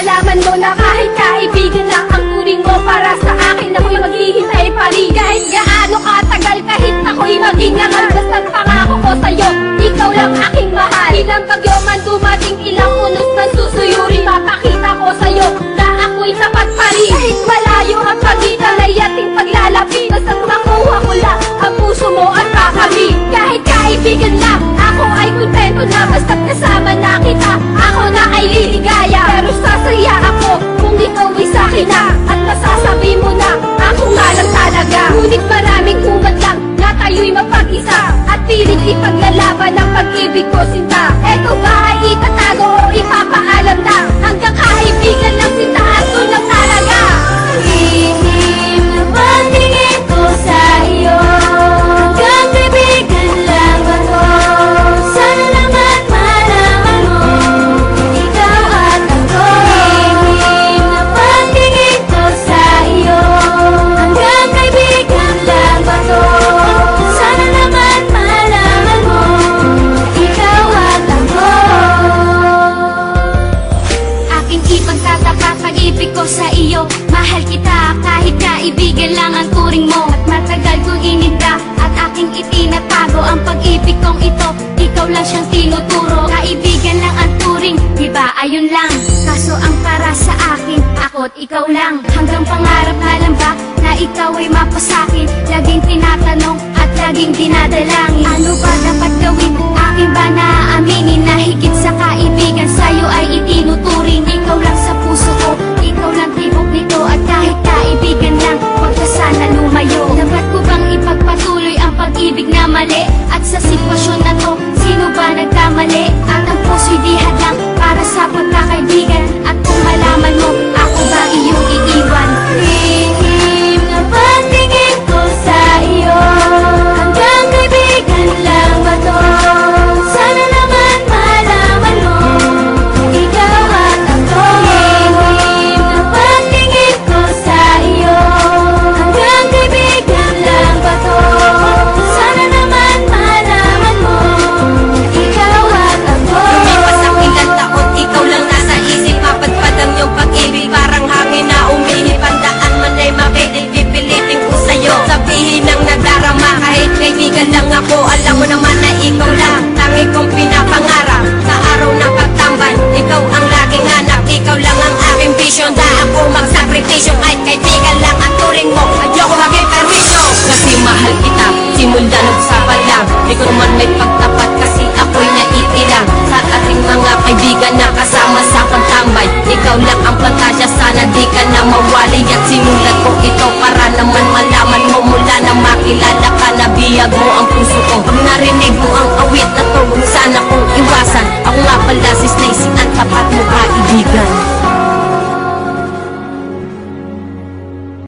malaman mo na kahit kaibigan lang ang turing mo. Para sa akin ako'y maghihintay pa rin Kahit gaano katagal kahit ako'y maging angal Basta't pangako ko sa'yo, ikaw lang aking mahal. Ilang bagyo man dumating, pilit ipaglalaban ang pag-ibig ko sinta. Eto ba kong ito, ikaw lang siyang tinuturo. Kaibigan lang ang turing, diba ayun lang. Kaso ang para sa akin, ako't ikaw lang. Hanggang pangarap na lang ba na ikaw ay mapasakin Laging tinatanong at laging dinadalangin. Ano ba kaibigan lang ako Alam mo naman na ikaw lang, tangi kong pinapangarap. Sa araw ng pagtambay, ikaw ang laging hanap. Ikaw lang ang aking vision, da ako magsakripisyo. Kahit kaibigan lang ang turing mo, ayoko maging perwisyo Kasi mahal kita, simula nagsapan lang Di ko naman may pagtapat kasi ako'y naitilang Sa ating mga kaibigan na kasama sa pagtambay Ikaw lang ang plantasya, sana di Santiago ang puso ko narinig mo ang awit at